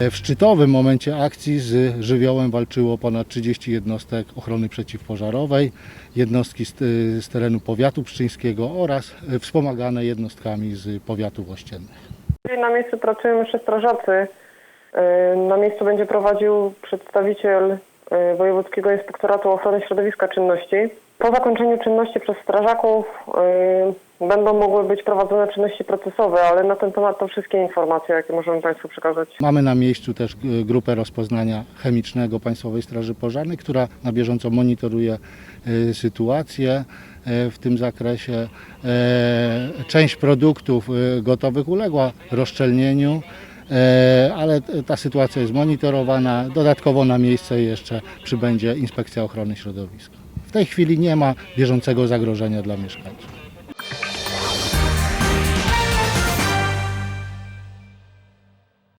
W szczytowym momencie akcji z żywiołem walczyło ponad 30 jednostek ochrony przeciwpożarowej, jednostki z, z terenu powiatu pszczyńskiego oraz wspomagane jednostkami z powiatów ościennych. Na miejscu pracują jeszcze strażacy. Y, Na miejscu będzie prowadził przedstawiciel y, Wojewódzkiego Inspektoratu Ochrony Środowiska czynności. Po zakończeniu czynności przez strażaków y, będą mogły być prowadzone czynności procesowe, ale na ten temat to wszystkie informacje, jakie możemy Państwu przekazać. Mamy na miejscu też e, grupę rozpoznania chemicznego Państwowej Straży Pożarnej, która na bieżąco monitoruje e, sytuację e, w tym zakresie. Część produktów gotowych uległa rozszczelnieniu, ale ta sytuacja jest monitorowana. Dodatkowo na miejsce jeszcze przybędzie Inspekcja Ochrony Środowiska. W tej chwili nie ma bieżącego zagrożenia dla mieszkańców.